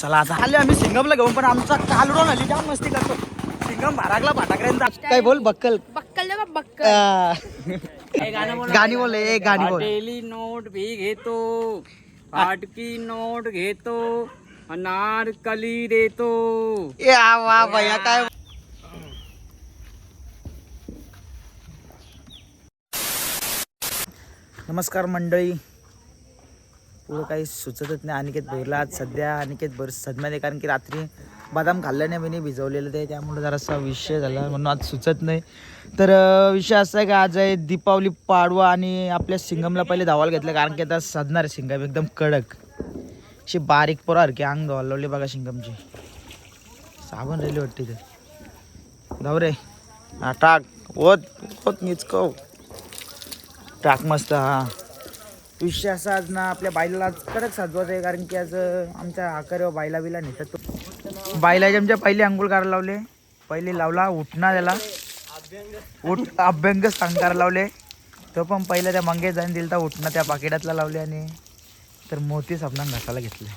चला आता आले आम्ही सिंगमला घेऊन पण आमचा कालुडा आली जाम मस्ती करतो. सिंगम भारागला भाटाकऱ्यांचा काय बोल बक्कल? Buckle buckle. गाणी बोल. एक गाणी बोल. हॉटेली नोट भी घेतो फाटकी नोट घेतो अनारकली देतो. या वा भैया काय नमस्कार मंडळी. पुढं काही सुचतच नाही. अनिकेत भरला आज सध्या अनिकेत भर सदम्यात आहे कारण की रात्री बदाम खाल्ल्याने नाही मी भिजवलेलं ते त्यामुळे जरासा विषय झाला म्हणून आज सुचत नाही. तर विषय असा आहे की आज आहे दीपावली पाडवा आणि आपल्या सिंगमला पहिले धावायला घेतलं कारण की आता सदणार आहे सिंगम एकदम कडक. अशी बारीक पोरासारखी अंग धुवायला लावली बघा सिंगमची. साबण राहिली वाटते ते धाव रे. हा टाक. ओत ओत निचकव टाक मस्त हा. विषय असा आज ना आपल्या बायलाला कडक साजवायचं आहे कारण की आज आमच्या आकारेवर बायला बिला नेतात तो. बायला आमच्या पहिले अंघोळ करायला लावले. पहिले लावला उठणा त्याला उठ अभ्यंग सांगायला लावले. तो पण पहिला त्या मंगेश जाऊन दिलता उठणं त्या पाकिटातला लावले आणि तर मोती साबणा घासायला घेतले.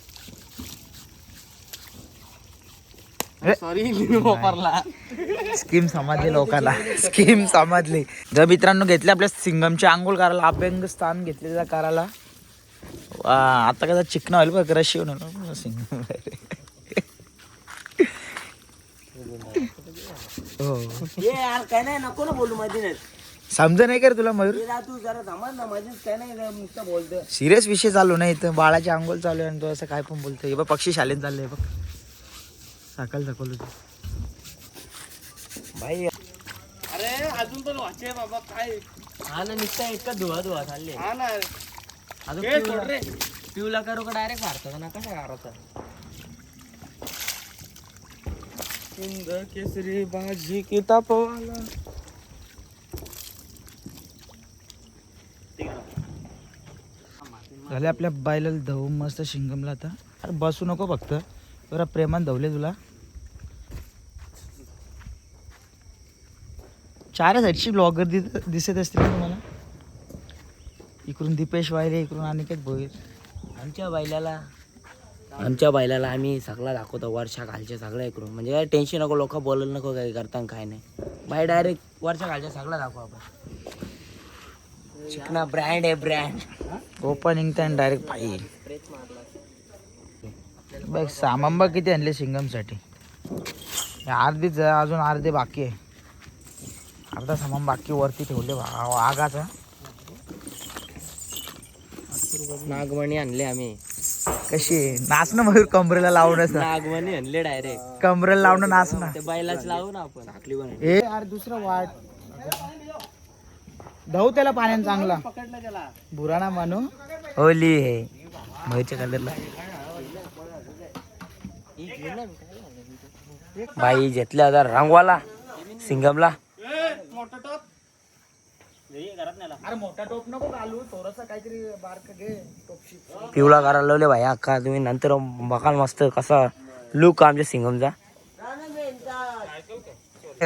सॉरी वापरला. स्कीम समजली लोकांना स्कीम समजली. जर मित्रांनो घेतले आपल्या सिंगमचे आंघोळ करायला अभ्यंग स्थान घेतले त्या करायला. आता कसं चिकन होईल बघ रशी होऊन सिंगम हो. नको ना बोलू समज नाही कर तुला मयूर. सिरियस विषय चालू नाही इथं बाळाची आंघोळ चालू आहे आणि तो असं काय पण बोलतोय. बघ पक्षी शाळेत चाललंय बघ. सकाळ सकाळ भाई अरे अजून पण वाचे बाबा काय? हा ना नुसता इतका धुवा धुवा चालले. हा ना. अजून हे पिवला- सोड रे. पिवला करू का डायरेक्ट मारतो ना? कसा सुंदर केसरी भाजी किताबवाला. झाले आपल्या बायला धवून मस्त शिंगमला आता. अरे बसू नको फक्त. जरा प्रेमान धवले तुला. चार साईडची ब्लॉगर दिसत असतील ना तुम्हाला? इकडून दीपेश वायरे इकडून अनिकेत भोईर. आमच्या बैलाला. आमच्या बैलाला आम्ही सगळा दाखवतो वर्षा खालच्या सगळ्या इकडून. म्हणजे काय टेन्शन नको लोक बोलत नको काय करता काय नाही. बाय डायरेक्ट वरच्या खालच्या सगळा दाखवू आपण. चिकना ब्रँड आहे ब्रँड ओपनिंग तर डायरेक्ट पाहिजे बघ सामान बघ किती आणले सिंगमसाठी हे अर्धीच अजून अर्धे बाकी आहे. अर्धा सामान बाकी वरती ठेवले आगाचा. नागमणी आणले आम्ही. कशी? आहे? नाच ना मयूर कमरेला लावून असं. नागमणी आणले डायरेक्ट कमरेला लावणं नाच ना. ते बैलाच लावू ना आपण. हे यार दुसरा वाट. धाऊ त्याला पाण्याने चांगला. बुराणा मानू. होली हे मयूरच्या कलरला बाई घेतल्या आता रंगवाला सिंगमला. मोठा टोप पिवळा करायला लावले भाई अक्का तुम्ही नंतर बघाल मस्त कसा लुक आमच्या सिंगमचा.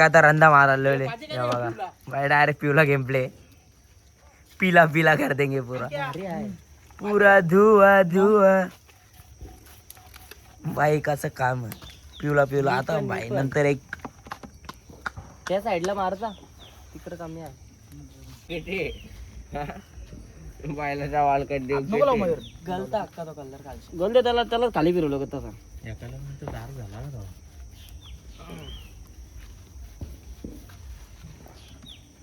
आता रंदा मारायला लावले. बघा. भाई डायरेक्ट पिवला गेम प्ले पिला पिला कर देंगे पूरा. पूरा धुआ धुआ बाई कसं काम. पिवला पिवला आता बाई नंतर एक त्या साईडला मारता. तिकडे कमी आहे. बायला वाळ कट नको लावू मयूर. गलता अक्का तो कलर खाली गलते त्याला त्याला खाली फिरवलं का तसा?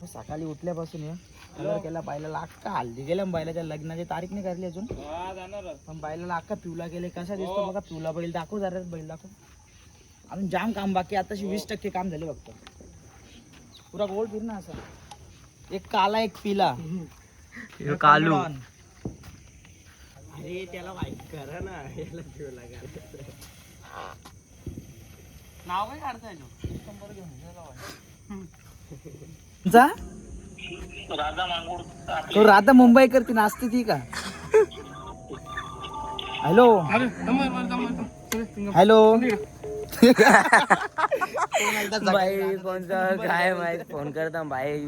सकाळी उठल्यापासून ये कलर केला बायला अक्का हल्ली गेल्या बायलाच्या लग्नाची तारीख नाही करली अजून. पण बायला अक्का पिवला गेले कसा दिसतो बघा पिवला बैल दाखव जरा बैल दाखव. अजून जाम काम बाकी आताशी वीस टक्के काम झाले फक्त. पुरा गोल फिर ना असा. एक काला एक पिला. कालू. अरे त्याला करा ना नाव काय काढताय जा. तो राधा मुंबई करते नाचते ती का? हॅलो. हॅलो. बाई कोणता काय माहीत? फोन करता बाई.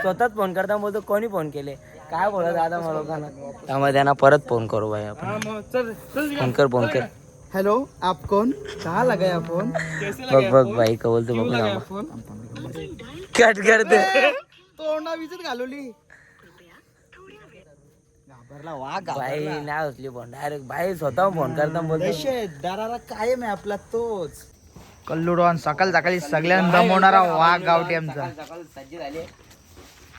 स्वतःच फोन करता बोलतो कोणी फोन केले? काय बोलत आता मला लोकांना? त्यामुळे त्यांना परत फोन करू बाई आपण. हा मग चल चल फोन कर फोन कर. हेलो आप कौन? कहाँ लगाया फोन? बघ बघ बाई का बोलतो बघ ना फोन? कट करते तोंडा विजत घालवली घाबरला वाघ बाई नाही उचली फोन डायरेक्ट बाई स्वतः फोन करता बोलतो दरारा कायम आहे आपला तोच। कल्लूडॉन सकाळ सकाळी सगळ्यांना दमवणारा वाघ गावठी आमचा.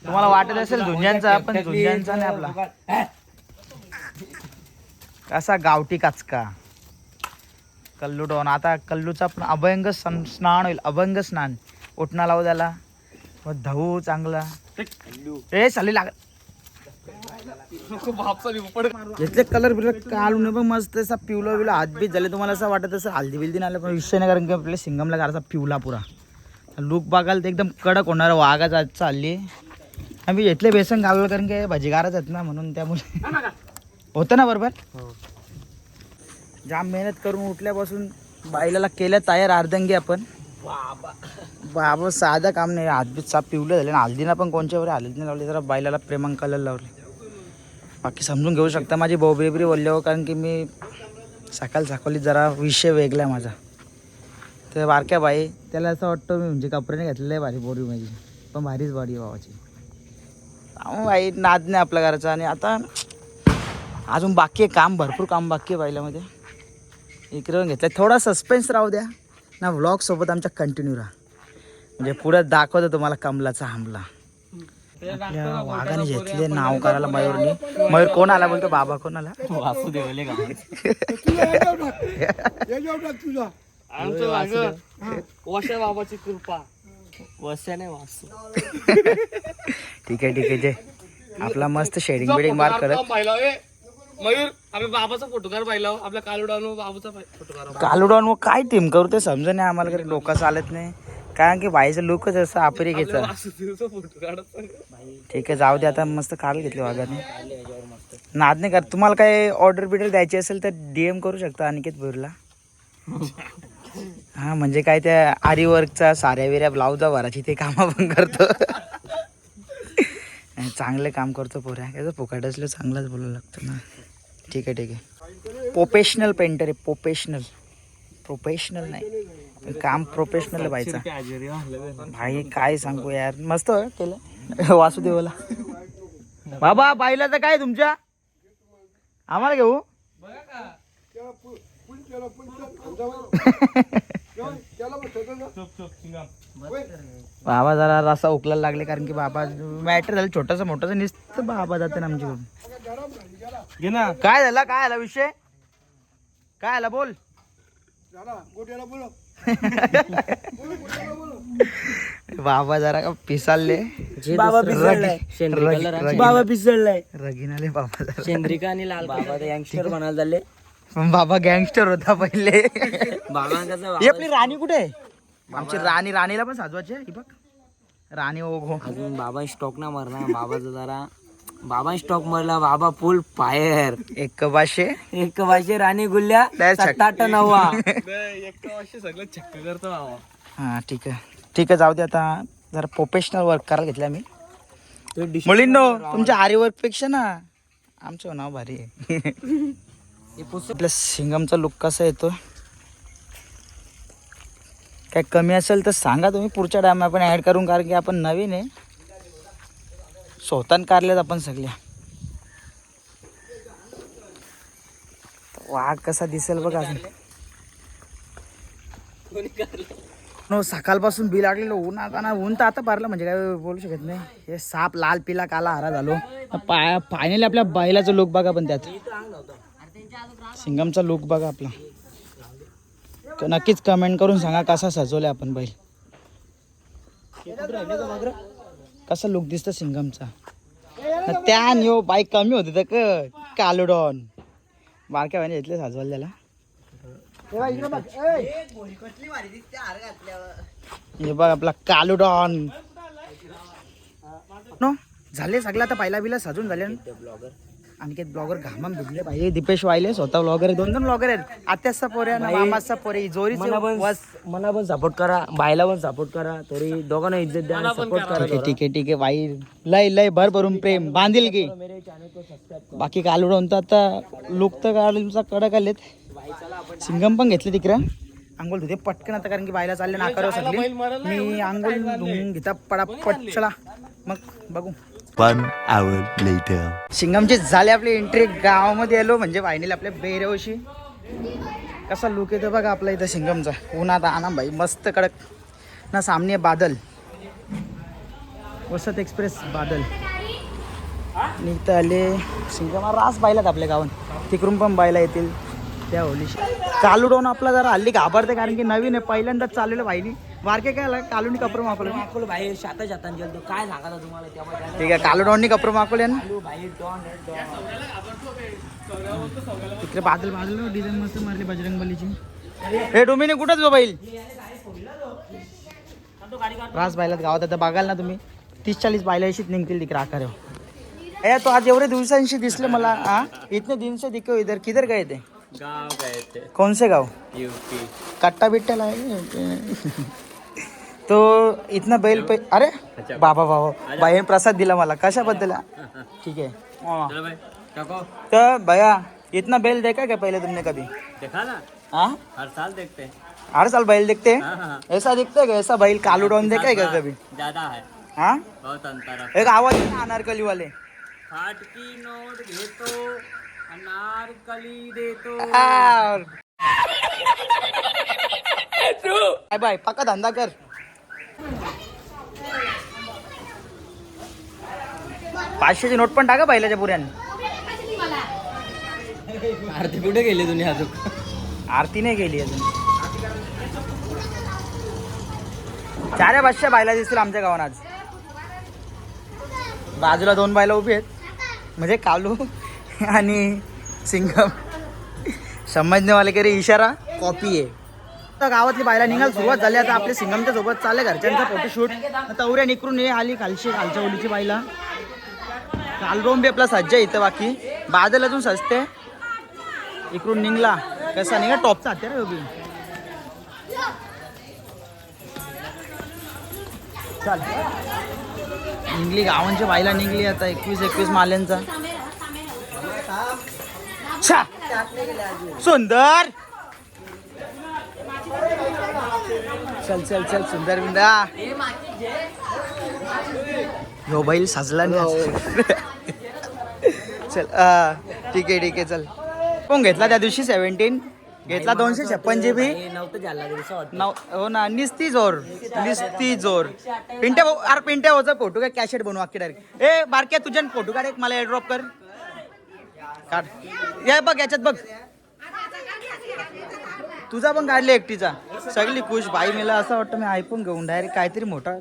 तुम्हाला वाटत असेल झुंजांचा पण झुंजांचा नाही आपला. कसा गावठी काचका. कल्लू डॉन. आता कल्लूचा पण अभयंग सं- स्नान होईल. अभयंग स्नान. उठणा लावू त्याला. मग धवू चांगला. ए चालेल लाग घेतले कलर बिलर काढून पण मस्त असा पिवला बिवला हात बीत झाले. तुम्हाला असं वाटत असं हल्दी बिल्दी नाही आलं पण विषय नाही कारण की आपल्या सिंगमला घराचा पिवला पुरा. लूक बघाल तर एकदम कडक होणार वाघाचा आज चालली. आम्ही घेतले बेसन घालवलं कारण की भाजीगारच आहेत ना म्हणून त्यामुळे. होतं ना बरोबर? हो. जाम मेहनत करून उठल्यापासून बायलाला केलं तयार अर्धंगी आपण. बाबा साधं काम नाही. हातबीत साप पिवलं झाले. ना हल्दीना पण कोणच्या हल्दीने लावली जरा बायलाला प्रेमांकाला लावले. बाकी समजून घेऊ शकता माझी बोबरेबरी बोलल्यावर हो, कारण की मी सकाळ सकाळी जरा विषय वेगळा आहे माझा. तर बारक्या बाई त्याला असं वाटतं मी म्हणजे कपड्याने घेतलेलं आहे भारी बोरी माझी. पण भारीच बॉडी आहे बाबाची बाई नाद नाही आपल्या घराचा. आणि आता अजून बाकी आहे काम भरपूर काम बाकी आहे बायलामध्ये इकडे पण घेतलं थोडा सस्पेन्स राहू द्या. ना व्लॉगसोबत आमच्या कंटिन्यू राहा. म्हणजे पुढे दाखवतो तुम्हाला कमलाचा हमला. आपल्या वाघाने घेतले नाव करायला मयूरने. मयूर कोण आला बोलतो? बाबा कोण आला? वासुदेवले का? आमचं मागं वशा बाबाची कृपा. वस्या नाही वासू. ठीक आहे ठीक आहे जे आपला मस्त शेडिंग बिडिंग मार करत. मयूर आम्ही बाबाचा फोटो काढ पाहिला आपल्या कालुडानो बाबूचा फोटो काढ कालुडॉन मग काय टीम करू ते समजा नाही आम्हाला काही लोक चालत नाही. कारण की बाईचं लुकच असं आपरी घ्यायचं वासुदेवचा फोटो काढत ठीक आहे जाऊ दे आता मस्त काल घेतले वाघाने. नाद नाही कर तुम्हाला काय ऑर्डर बिर्डर द्यायची असेल तर डीएम करू शकता अनिकेत भोरला हा म्हणजे काय त्या आरी वर्कचा साऱ्या विऱ्या ब्लाऊजा भराची ते कामं पण करतो. चांगले काम करतो पोऱ्या. त्याचं फुकट असलं चांगलाच बोलायला लागतं ना. ठीक आहे ठीक आहे. प्रोफेशनल पेंटर आहे प्रोफेशनल प्रोफेशनल नाही. काम प्रोफेशनल आहे बायचा भाई काय सांगू यार. मस्त केलं. वासुदेवला. बाबा पाहिलं तर काय तुमच्या? आम्हाला घेऊ. बाबा जरा रस्ता उकलायला लागले कारण की बाबा मॅटर झालं छोटस मोठंसं नुसतं बाबा जाते ना आमच्याकडून. घे ना. काय झाला काय झाला विषय? काय आला बोल. बाबा जरा का पिसालले बाबा पिसळलाय. बाबा पिसळलाय. रगीनाले बाबा जरा. शेंद्रिका आणि लाल बाबा तर यंगस्टर म्हणाल झाले बाबा गँगस्टर होता पहिले. बाबा ही आपली राणी कुठे आहे? आमची राणी राणीला पण साजवायची आहे ही बघ राणी ओघो अजून बाबा स्टॉक ना मरणार बाबाचा जरा बाबा स्टॉक मरला बाबा फुल फायर एक बाशे एक वाशे राणी गुल्ल्या लय छक- सत्ता आठ नवा एक वर्षी सगळं चक्क करतो बाबा. हा ठीक आहे. ठीक आहे जाऊ दे आता. जरा प्रोफेशनल वर्क करायला घेतलं मी. मुलींनो तुमच्या आरी वर्कपेक्षा ना आमचं नाव भारी आहे. आपल्या सिंगमचा लुक कसा येतो काय कमी असेल तर सांगा तुम्ही पुढच्या टायम आपण ॲड करून कारण की आपण नवीन आहे. स्वतःन कारल्यात आपण सगळ्या. वाघ कसा दिसेल बघा अजून. नो सकाळपासून बी लागलेलं ऊन आता ना ऊन तर आता पारलं म्हणजे काय बोलू शकत नाही. हे साप लाल पिला काला हरा झालो. पाय फायनली आपल्या बैलाचा लुक बघा पण त्यात. सिंगमचा लुक बघा आपला. तर नक्कीच कमेंट करून सांगा कसा सजवलाय आपण बैल. कसा लुक दिसतं सिंगमचा त्या यो हो, बाईक कमी होते तर कालोडॉन बारक्या भाईने घेतले साजवाल त्याला हे बघ आपला कालुडॉन. नो झाले सगळं आता पहिला बिला सजून झाले ना? अनिकेत ब्लॉगर घामाम भिडले पाहिजे दीपेश वाहिले स्वतः ब्लॉगर आहे. दोन दोन ब्लॉगर आहेत. आत्याचा ना मामाचा पोरे जोरी मला पण मला पण सपोर्ट करा. बायला पण सपोर्ट करा. तरी दोघांना इज्जत द्या सपोर्ट करा. ठीक आहे ठीक आहे ठीक आहे बाई. लय लय भर भरून प्रेम. बांधील की. बाकी कालवड तर आता लुक तर काढूचा कडक आलेत. सिंगम पण घेतले तिकडे आंघोळ धुते पटकन आता कारण की बायला चालले नाकारो सगळे. मी आंघोळ धुवून घेता पडापट चला मग बघू. One hour later. शिंगमचे झाले आपली एंट्री गावामध्ये आलो म्हणजे वाहिनीला आपल्या बेरवशी. कसा लुक येतो बघा आपला इथं शिंगमचा. उन्हात आणा भाई मस्त कडक. ना सामने बादल. वसत एक्सप्रेस बादल. निघता आले. सिंगम रास बायलात आपल्या गावात. तिकडून पण बायला येतील. त्या होलीशी कालुडवून आपला जरा हल्ली घाबरते कारण की नवीन आहे पहिल्यांदाच चाललेलं वाहिनी वारके काय कालुनी कपडे मागवलं माकूल बाहेर शाता शातान गेलतो काय सांगा तुम्हाला तेव्हा ठीक आहे कालुडवणी कपडे मागवले ना. चालू बाहेर डॉन डॉन. तिकडे बादल बादल डिझाईन मस्त मारली बजरंग बलीची. हे डोमिनी कुठंच जो बैल? रास बायलात गावात आता बघाल ना तुम्ही. तीस चाळीस बायला अशीच निघतील तिकडे आकार. ए तो आज एवढे दिवसांशी दिसले मला हा? इतने दिन से दिखे हो इधर. किधर गए थे? गाव गए थे। कौन से गाव? यूपी। कट्टा बिट्टा लाए तो इतना बैल पे अरे बाबा बाबा बाईने प्रसाद दिला मला कशाबद्दल? ठीक आहे हा. काको तर भैया इतना बैल देखा क्या पहले तुमने कभी? देखा ना? हाँ? हर साल देखते हैं। हर साल बैल देखते हैं? हाँ हाँ ऐसा दिखता है क्या? ऐसा बैल कालू डॉन देखा है क्या कभी? ज़्यादा है। हाँ? बहुत अंतर है। एक आवाज़ है ना अनारकली वाले। खाट की नोट घेतो अनारकली देतो. बाय बाय पक्का धंदा कर. पाचशेची नोट पण टाका बैलाच्या पुऱ्याने. आरती कुठे गेली तुम्ही अजून? आरती नाही गेली अजून. चार पाचशे बायला दिसतील आमच्या गावात आज. बाजूला दोन बायला उभी आहेत. म्हणजे कालू. आणि सिंगम समजणेवाले रे इशारा? कॉपी आहे. तर गावातली बायला निघाल सुरुवात झाली. आता आपल्या सिंगमच्या सोबत चालले घरच्यांचा फोटोशूट तवऱ्या निकरून ये आली खालशी खालच्या ओलीची बायला. कालरोम बी आपला सज्ज आहे इथं बाकी. बादल अजून सजते. इकडून निघला. कसा निघा? टॉपचा हत्यार रे उभी चाल. निघली गावांच्या बायला निघली आता. एकवीस एकवीस माल्यांचा. छा. सुंदर. चल चल चल सुंदर बिंदा. हो बैल साजला चल ठीक आहे ठीक आहे चल. कोण घेतला त्या दिवशी सेव्हन्टीन घेतला दोनशे छप्पन जी बी हो ना निस्ती जोर निस्ती जोर. पिंट्या भाऊ अरे पिंट्या भाऊचा फोटो काय कॅशेट बनवा की डायरेक्ट ए बारक्या तुझ्या फोटो काढ एक मला एड्रॉप कर. काढ. या बघ याच्यात बघ. तुझा पण काढले एकटीचा. सगळी खुश. भाई मला असं वाटतं मी ऐकून घेऊन डायरेक्ट काहीतरी मोठा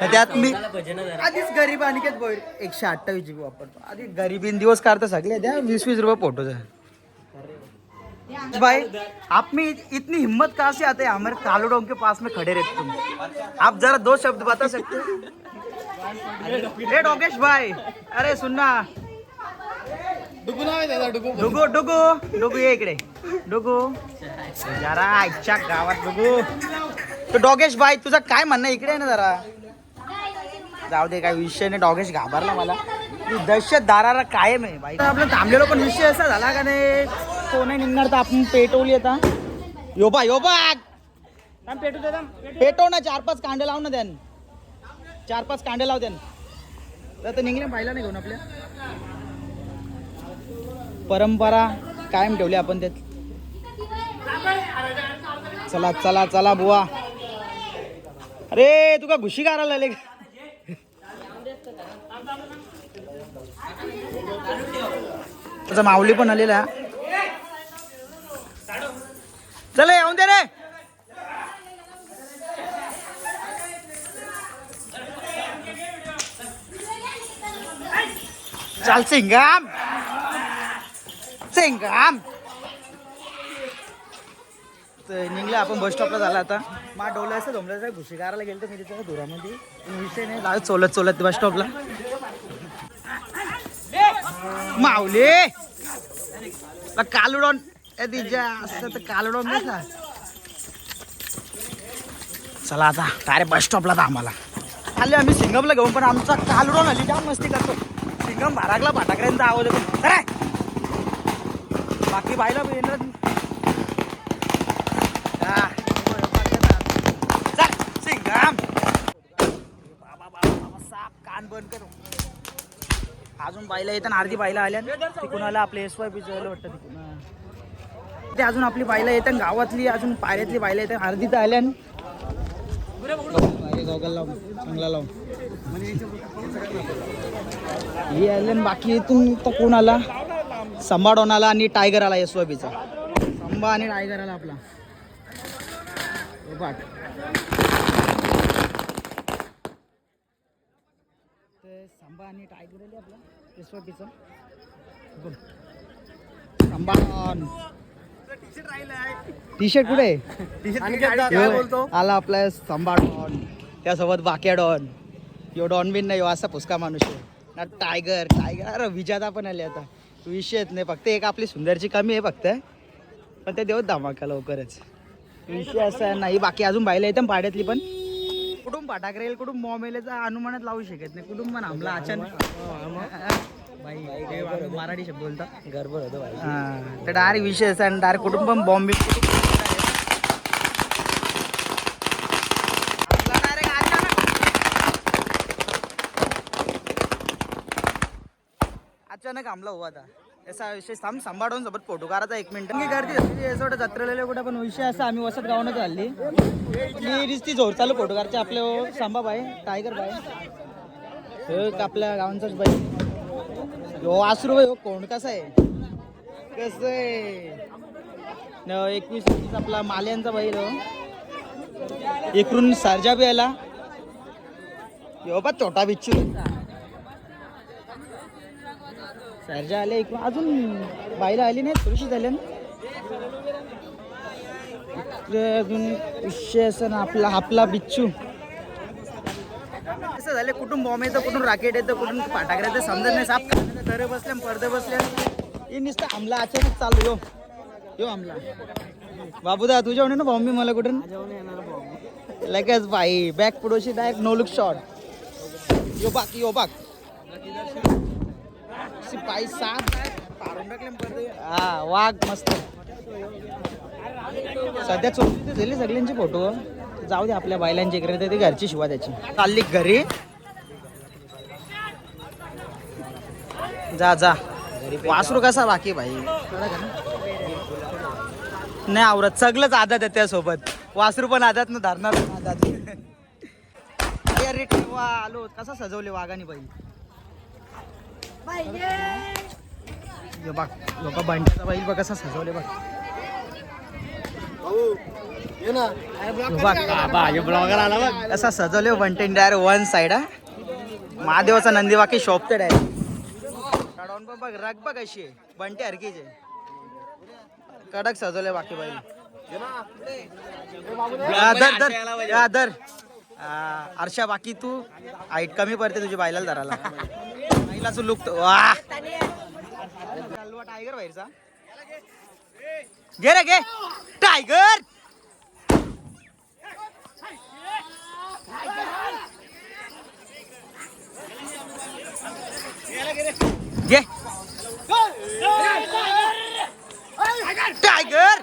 त्यात मी आधीच गरीब अनिकेत बोल एकशे अठ्ठावीस जीबी वापरतो. आधी गरीबीन दिवस काढतो सगळे. द्या वीस वीस रुपये फोटोचा भाई आप में इतनी हिम्मत कहाँ से आते हैं? हमारे कालोडों के पास में खड़े रहते तुम. आप जरा दो शब्द बता सकते हो? डोगेश भाई अरे सुनना. डुगू नाव आहे त्याचा डुगू डुगू डुगू. डुगू ये इकडे. डुगू. जरा आजच्या गावात डुगू. तो डोगेश बाई तुझं काय म्हणणं इकडे आहे ना जरा. जाऊ दे काय विषय नाही. डॉगेश घाबरला मला. दहशत दाराला कायम आहे बाई. आपलं थांबलेलो पण विषय असा झाला का नाही? तो नाही निघणार तर आपण पेटवली आता. योबा योबा थांब पेटू दे पेटव ना चार पाच कांडे लाव ना त्यान. चार पाच कांडे लाव त्यान. तर ते निघले पाहिला नाही घेऊन आपल्या. परंपरा कायम ठेवली आपण त्यात. चला चला चला बुवा. अरे तुका घुशी काढायला लागले? त्याचा माऊली पण आलेला. चला येऊन दे रे. चाल सिंगाम सिंगाम तर निघलं आपण बस स्टॉपला झाला आता. मा डोलायचं असं घुशी कारायला गेलं तर मी तिथं धुरामध्ये. विषय नाही जाऊ चोलत चोलत बस स्टॉपला माऊले! कालुडॉन ए तिच्या असं तर कालुडॉन नाही चला आता डायरेक्ट बस स्टॉपला तर आम्हाला. आले आम्ही सिंगमला घेऊन पण आमचा कालुडॉन आली जाम मस्ती करतो. सिंगम भारागला फाटाकऱ्यांचा आवाज येतो बाकी बायला पण येणार कान बंद अजून बायला येतात अर्धी बायला आल्या. तिकून आला आपले एस वाय पी वाटतं तिकून ते अजून आपली बायला येतात गावातली अजून पायऱ्यातली बायला येतात अर्धी तर आल्या. लावून चांगला लावून आले बाकी इथून तर कोण आला? संभाडॉन आला आणि टायगर आला एस वाय संभा आणि टायगर आला आपला. पाठ ते संभा आणि टायगर आले आपला एस वाय संभाडॉन टी शर्ट कुठे? आहे? आला आपला संभा डॉन त्यासोबत बाक्या डॉन यो डॉन बिन नाही असा पुसका माणूस आहे. ना टायगर टायगर अरे विजाता पण आले आता. विषयच नाही. फक्त एक आपली सुंदरची कमी आहे फक्त. पण ते देऊ धमाका लवकरच. विषय असा नाही. बाकी अजून बायला येतं पाड्यातली पण. कुठून पाठाक राहील कुठून मॉमेलेचा अनुमानात लावू शकत नाही. कुठून पण हमला अचानक. मराठी शब्द बोलता गडबड होतो हा, तर डायरेक्ट विषय असा आणि डायरेक्ट पण बॉम्बे अचानक हमला हुआ था असा विषय थांब सांभाळून सोबत फोटो काढायचा एक मिनिट. मी गर्दी असते असं जत्रेला कुठं पण विषय असा आम्ही वसत गावनच हल्ली. मी ती जोर चालू फोटो काढचे आपले हो, बाई टायगर बाई. आपल्या गावांचाच बाई. हो आसरू बाई हो कोण कसा आहे? कसं आहे? एकवीस एकवीस आपला माल्यांचा बाई हो. एकरून सरजा बी आला. हो बा छोटा बिच्छू. सरजा आले इकडून अजून बाईला आली नाही थोडीशी झाली ना. इकडे अजून विषय असं ना आपला आपला बिच्चू असं झालं कुठून बॉम्ब येतं कुठून राकेट येतं कुठून फाटाकडे येतं समजत नाही साप करे बसल्या पडदे बसल्या हे नुसतं हमला अचानक चालू यो. यो हमला. बाबूदा तुझ्या ना बॉम्बे मला कुठून? लगेच बाई बॅक पुढोशी डायरेक्ट नो लुक शॉट यो बाक यो बाक साप हा वाघ मस्त. सध्या चोरी झाली सगळ्यांची फोटो. जाऊ दे आपल्या बायलांची इकडे ते घरची शिवा त्याची. चालली घरी? जा जा. वासरू कसा बाकी भाई? नाही आवरत. सगळंच आदत आहे त्यासोबत. वासरू पण आदत ना धरणार पण आदत अरे आलो. कसा सजवले वाघाने बाई बघ यो बघ बंट्याचा बैल बघ कसा सजवले बघ. ब्लॉगर आला बघ. कसा सजवले बंटेन वन साइड हा. महादेवाचा नंदी बाकी शॉप तर काढून पण बघ रग बघ अशी. आहे बंटे हरकीचे. कडक सजवले बाकी बाई हा, धर धर. हा, धर. हा, अर्षा बाकी तू? हाईट कमी पडते तुझी बायला धराला बाईलाच लुक वा. टायगर बाहेरचा. घे रे घे. टायगर घे. टायगर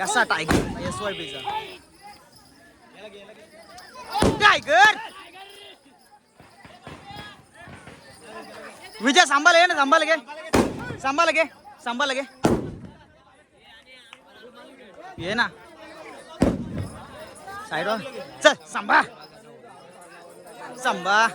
कसा टायगर एस वाय बीचा टायगर विजय सांभाळ घे ना सांभाळ घे सांभाळ घे सांभाळ घे ये ना साईड चल सांभा सांभा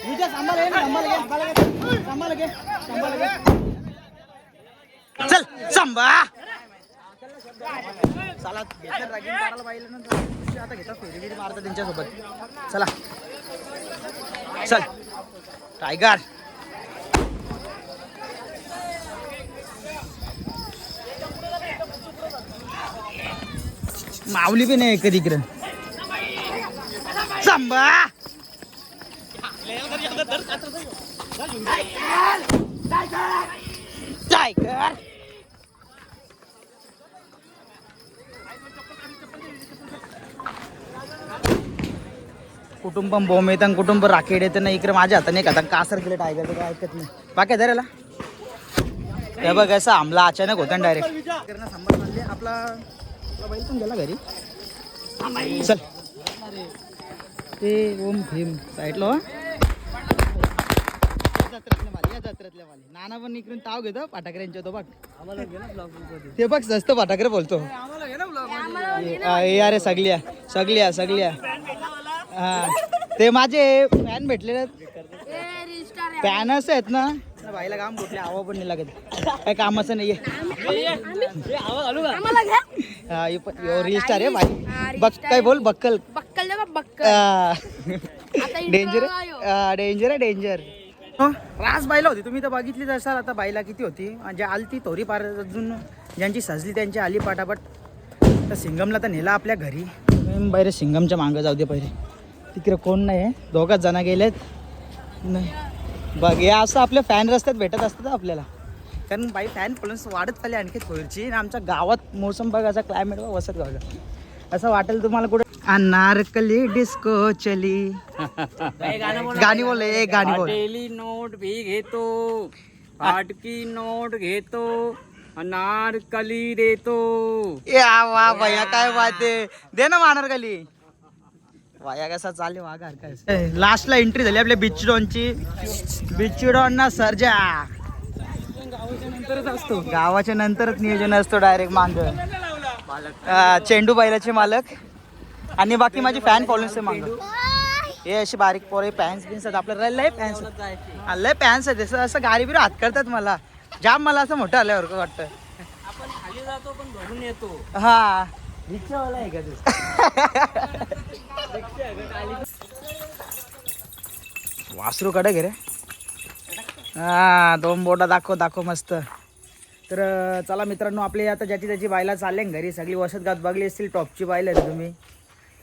विजय सांभाळ घे ना सांभाळ घे सांभाळ घे सांभाळ घे चल सांभा चला घेतलं ड्रॅगन करायला पाहिलं ना तर दुसरी आता घेतात फेरी मारतात त्यांच्यासोबत. चला. चल. टायगर माऊली बी नाही कधी इकडे सांबा टायगर कुटुंबम बोंब येतं कुटुंब राखेड येतं ना इकडे माझ्या हाताने का? कासर केलं टायगर ते काय ऐकत नाही. बाकी धरायला हे बघ असं आमला अचानक होता डायरेक्ट आपला आपला बैल पण गेला घरी. चल. ते ओम भीम साईडला हो. जत्रेतले माले, या जत्रेतले माले. नाना पण इकडून ताव घेतो फाटाकऱ्यांच्या तो बघ. ते बघ जास्त फाटाकरे बोलतो. अरे सगळ्या सगळ्या सगळ्या. हा. ते माझे फॅन भेटले फॅन असं आहेत ना. बाईला काम कुठले आवा पण नाही लागत. काय कामाचं नाहीये. रील स्टार आहे बाई. बक काय बोल बक्कल. बक्कल डेंजर डेंजर आहे? डेंजर रास बाईला होती. तुम्ही तर बघितलीच असाल. आता बाईला किती होती? म्हणजे आलती थोडी पार अजून ज्यांची सजली त्यांची आली पाटापट. तर सिंगमला तर नेला आपल्या घरी. पहिले सिंगमच्या मागं जाऊ दे पहिले. तिकडे कोण नाही आहे. दोघाच जण गेलेत. नाही. बघ हे असं आपल्या फॅन रस्त्यात भेटत असतात आपल्याला. कारण बाई फॅन प्लस वाढत चालली आणखी थोडीची आणि आमच्या गावात मोसम बघ असा क्लायमेट बघ वसत गाव असं वाटेल तुम्हाला कुठे अनारकली डिस्को चली। गाणी बोल एक गाणी बोल हॉटेली नोट भी घेतो फाटकी नोट घेतो अनारकली देतो. या वा भैया काय बात दे ना मानार खाली वाया कसा चालले वाघार काय? लास्टला एंट्री झाली आपल्या बिच डॉनची बिच डॉन ना सर्जा. गावाच्या नंतरच नियोजन असतो डायरेक्ट मांग चेंडू बैलाचे मालक. आणि बाकी माझी फॅन फॉलोअर्स मांग. हे अशी बारीक पोरे पॅन्स बिन्स आहेत आपल्याला लय पॅन्स लय पॅन्स आहेत. असं असं गाडी बिरी हात करतात मला. जाम मला असं मोठं आल्यावर वाटतं. आपण खाली जातो पण भरून येतो. हा. रिक्षावाला आहे का वासरू कडे घे रे. हा दोन बोटा दाखव दाखव मस्त. तर चला मित्रांनो आपले आता ज्याची त्याची बायला चालले ना घरी सगळी वसत गात बघली असतील टॉपची बायला तुम्ही.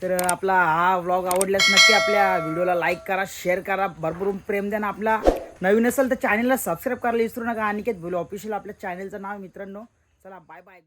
तर आपला हा व्लॉग आवडल्यास नक्की आपल्या व्हिडिओला लाईक करा शेअर करा. भरपूर प्रेम द्या आपला. नवीन असेल तर चॅनलला सबस्क्राईब करायला विसरू नका. अनिकेत बोलू ऑफिशियल आपल्या चॅनलचं नाव मित्रांनो. चला बाय बाय